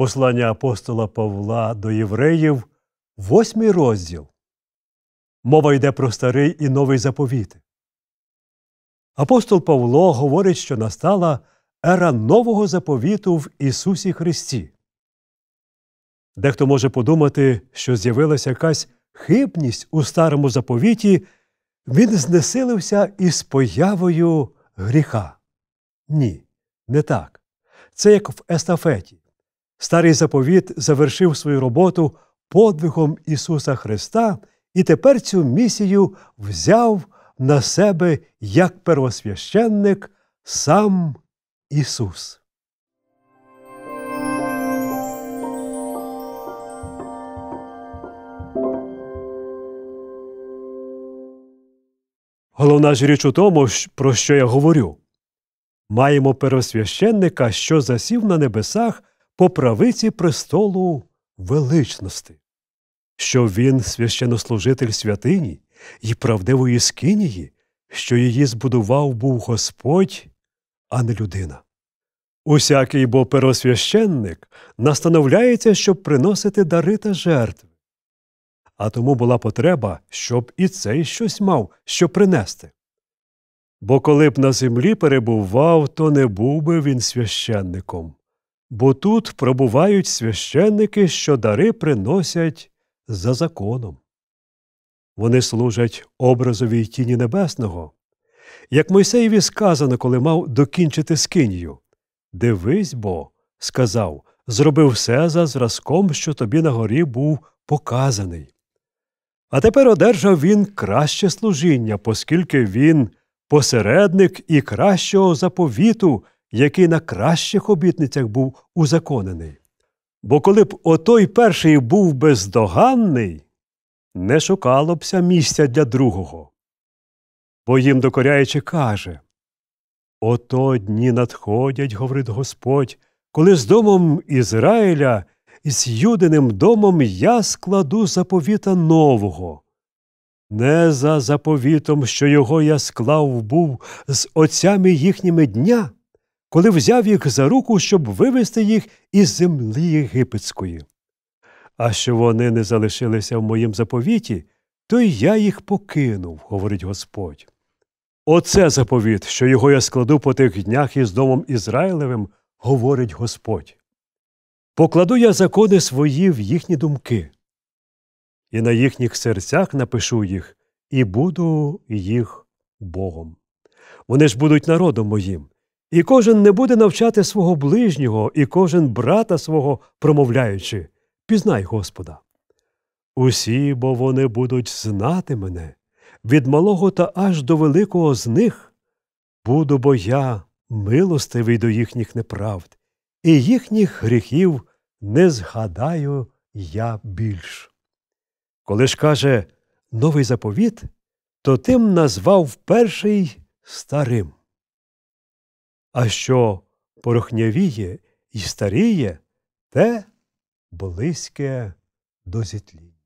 Послання апостола Павла до євреїв, восьмий розділ. Мова йде про старий і новий заповіти. Апостол Павло говорить, що настала ера нового заповіту в Ісусі Христі. Дехто може подумати, що з'явилася якась хибність у старому заповіті, він знесилився із появою гріха. Ні, не так. Це як в естафеті. Старий заповіт завершив свою роботу подвигом Ісуса Христа і тепер цю місію взяв на себе як первосвященник сам Ісус. Головна ж річ у тому, про що я говорю. Маємо первосвященника, що засів на небесах по правиці престолу величності, що він священнослужитель святині і правдивої скинії, що її збудував був Господь, а не людина. Усякий бо первосвященник настановляється, щоб приносити дари та жертви. А тому була потреба, щоб і цей щось мав, що принести. Бо коли б на землі перебував, то не був би він священником, бо тут пробувають священники, що дари приносять за законом. Вони служать образовій тіні небесного. Як Мойсеєві сказано, коли мав докінчити скинію. Дивись бо, сказав, зробив все за зразком, що тобі на горі був показаний. А тепер одержав він краще служіння, оскільки він посередник і кращого заповіту, який на кращих обітницях був узаконений. Бо коли б отой перший був бездоганний, не шукало бся місця для другого. Бо їм докоряючи каже Ото дні надходять, говорить Господь, коли з домом Ізраїля і з Юдиним домом я складу заповіта нового. Не за заповітом, що його я склав був з отцями їхніми дня, коли взяв їх за руку, щоб вивести їх із землі єгипетської. А що вони не залишилися в моїм заповіті, то й я їх покинув, говорить Господь. Оце заповіт, що його я складу по тих днях із домом Ізраїлевим, говорить Господь. Покладу я закони свої в їхні думки, і на їхніх серцях напишу їх, і буду їх Богом. Вони ж будуть народом моїм, і кожен не буде навчати свого ближнього, і кожен брата свого промовляючи пізнай Господа. Усі, бо вони будуть знати мене, від малого та аж до великого з них, буду бо я милостивий до їхніх неправд, і їхніх гріхів не згадаю я більш. Коли ж каже новий заповіт, то тим назвав перший старим. А що порохнявіє і старіє, те близьке до зітління.